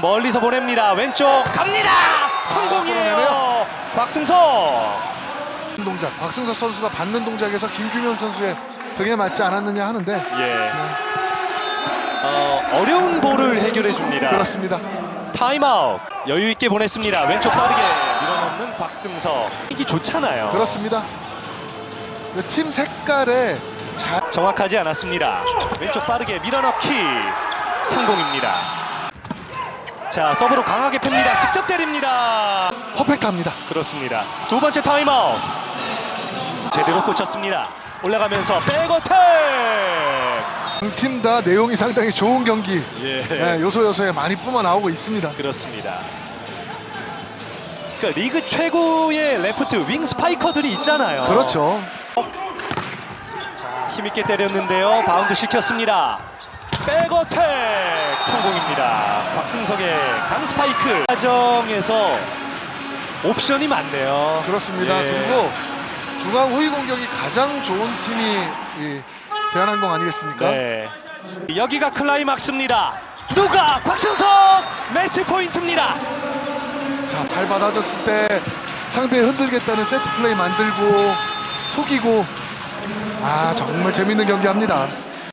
멀리서 보냅니다. 왼쪽 갑니다. 성공이에요. 끌어내네요. 박승서. 동작 박승석 선수가 받는 동작에서 김규면 선수의 등에 맞지 않았느냐 하는데 예. 어, 어려운 볼을 해결해 줍니다. 그렇습니다. 타임아웃. 여유 있게 보냈습니다. 왼쪽 빠르게 밀어넣는 박승서. 이기 좋잖아요. 그렇습니다. 그팀 색깔에 잘 정확하지 않았습니다. 왼쪽 빠르게 밀어넣기 성공입니다. 자 서브로 강하게 팹니다. 직접 때립니다. 퍼펙트합니다. 그렇습니다. 두 번째 타임아웃. 제대로 꽂혔습니다. 올라가면서 백어택. 두팀 다 내용이 상당히 좋은 경기 예. 예, 요소 요소에 많이 뿜어 나오고 있습니다. 그렇습니다. 그러니까 리그 최고의 레프트 윙 스파이커들이 있잖아요. 그렇죠. 자, 힘있게 때렸는데요. 바운드 시켰습니다. 백어택 성공입니다. 박승석의 강 스파이크 과정에서 옵션이 많네요. 그렇습니다. 예. 그리고 중앙 후위 공격이 가장 좋은 팀이 이 대한항공 아니겠습니까? 네. 여기가 클라이막스입니다. 누가 박승석 매치 포인트입니다. 자, 잘 받아줬을 때 상대 흔들겠다는 세트 플레이 만들고 속이고 아 정말 재밌는 경기 합니다.